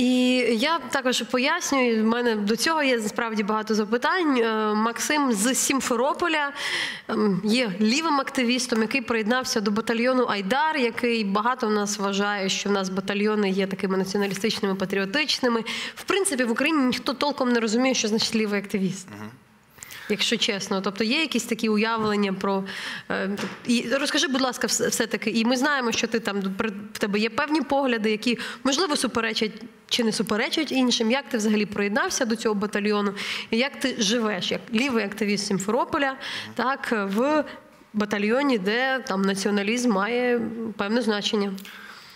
І я також пояснюю, в мене до цього є справді багато запитань. Е, Максим з Сімферополя ем, є лівим активістом, який приєднався до батальйону Айдар, який багато в нас вважає, що в нас батальйони є такими націоналістичними, патріотичними. В принципі, в Україні ніхто толком не розуміє, що значить лівий активіст. Якщо чесно, тобто є якісь такі уявлення про е, і розкажи, будь ласка, все, таки. І ми знаємо, що ти там в тебе є певні погляди, які можливо суперечать чи не суперечать іншим. Як ти взагалі приєднався до цього батальйону? І як ти живеш як лівий активіст Сімферополя, так в батальйоні, де там націоналізм має певне значення?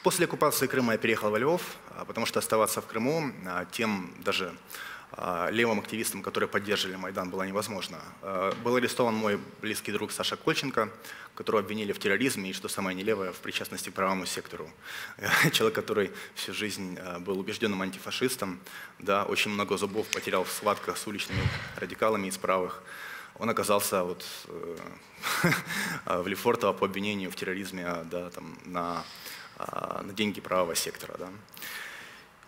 После оккупации Крыма я переехал во Львов, потому что оставаться в Крыму тем даже левым активистам, которые поддерживали Майдан, было невозможно. А, Был арестован мой близкий друг Саша Кольченко, которого обвинили в терроризме и, что самое нелевое, в причастности к правому сектору. Человек, который всю жизнь а, был убежденным антифашистом, да, очень много зубов потерял в схватках с уличными радикалами из правых. Он оказался вот, э, в Лефортово по обвинению в терроризме да, там, на, а, на деньги правого сектора. Да.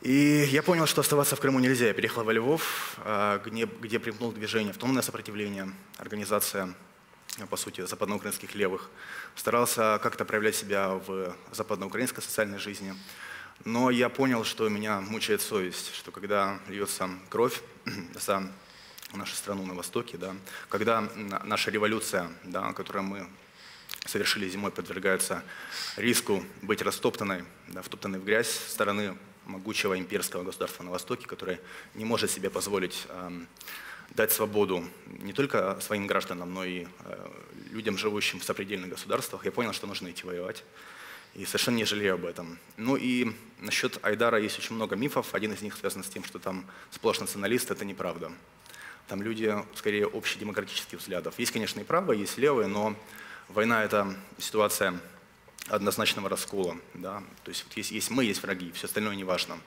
И я понял, что оставаться в Крыму нельзя. Я переехал во Львов, а, где, где примкнул движение «Автономное сопротивление», организация, а, по сути, западноукраинских левых. Старался как-то проявлять себя в западноукраинской социальной жизни. Но я понял, что меня мучает совесть, что когда льется кровь за нашу страну на Востоке, да, когда наша революция, да, которую мы совершили зимой, подвергается риску быть растоптанной, да, втоптанной в грязь стороны могучего имперского государства на Востоке, которое не может себе позволить эм, дать свободу не только своим гражданам, но и э, людям, живущим в сопредельных государствах. Я понял, что нужно идти воевать. И совершенно не жалею об этом. Ну и насчет Айдара есть очень много мифов. Один из них связан с тем, что там сплошь националисты. Это неправда. Там люди, скорее, общедемократических взглядов. Есть, конечно, и правые, есть левые, но война – это ситуация однозначного раскола. Да? То есть вот есть, есть мы, есть враги, все остальное не важно.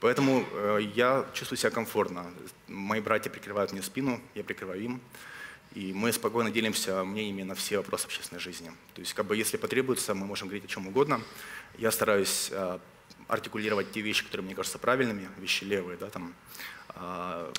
Поэтому э, я чувствую себя комфортно. Мои братья прикрывают мне спину, я прикрываю им. И мы спокойно делимся мнениями на все вопросы общественной жизни. То есть, как бы, если потребуется, мы можем говорить о чем угодно. Я стараюсь э, артикулировать те вещи, которые мне кажутся правильными, вещи левые, да, там,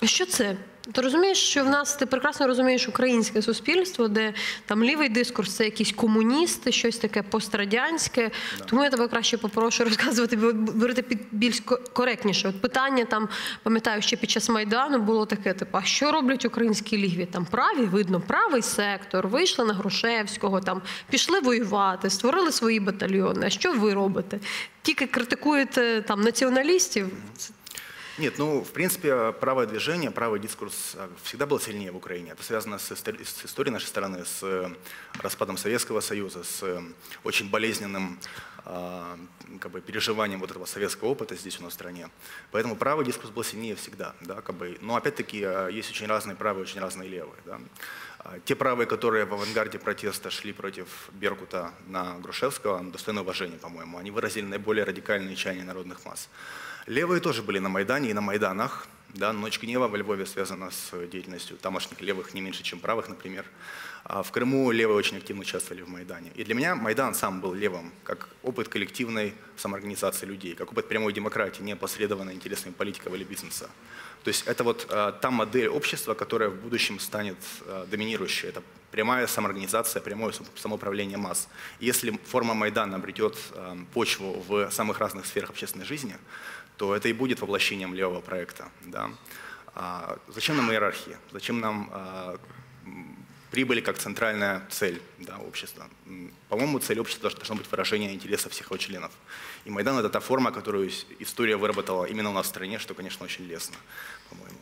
Що це? Ти розумієш, що в нас ти прекрасно розумієш українське суспільство, де там лівий дискурс це якісь комуністи, щось таке пострадянське. Тому я тебе краще попрошу розказувати, бо- говорити під більш коректніше. От питання там, пам'ятаю, ще під час майдану було таке: типу, а що роблять українські ліві? Там праві, видно, правий сектор, вийшли на Грушевського, там пішли воювати, створили свої батальйони. А що ви робите? Тільки критикуєте там націоналістів. Нет, ну, в принципе, правое движение, правый дискурс а, всегда был сильнее в Украине. Это связано с, истори- с историей нашей страны, с э, распадом Советского Союза, с э, очень болезненным а, как бы, переживанием вот этого советского опыта здесь у нас в стране. Поэтому правый дискурс был сильнее всегда. Да, как бы. Но опять-таки есть очень разные правые, очень разные левые. Да. А, Те правые, которые в авангарде протеста шли против Беркута на Грушевского, достойно уважения, по-моему, они выразили наиболее радикальные чаяния народных масс. Левые тоже были на Майдане и на Майданах. Да, Ночь гнева во Львове связана с деятельностью тамошних левых не меньше, чем правых, например. А в Крыму левые очень активно участвовали в Майдане. И для меня Майдан сам был левым, как опыт коллективной самоорганизации людей, как опыт прямой демократии, не опосредованной интересами политиков или бизнеса. То есть это вот а, та модель общества, которая в будущем станет а, доминирующей. Это прямая самоорганизация, прямое сам- самоуправление масс. Если форма Майдана обретет а, почву в самых разных сферах общественной жизни, то это и будет воплощением левого проекта. Да? А зачем нам иерархия? Зачем нам а, прибыль как центральная цель да, общества? По-моему, цель общества должна- быть выражение интересов всех его членов. И Майдан – это та форма, которую история выработала именно у нас в стране, что, конечно, очень лестно, по-моему.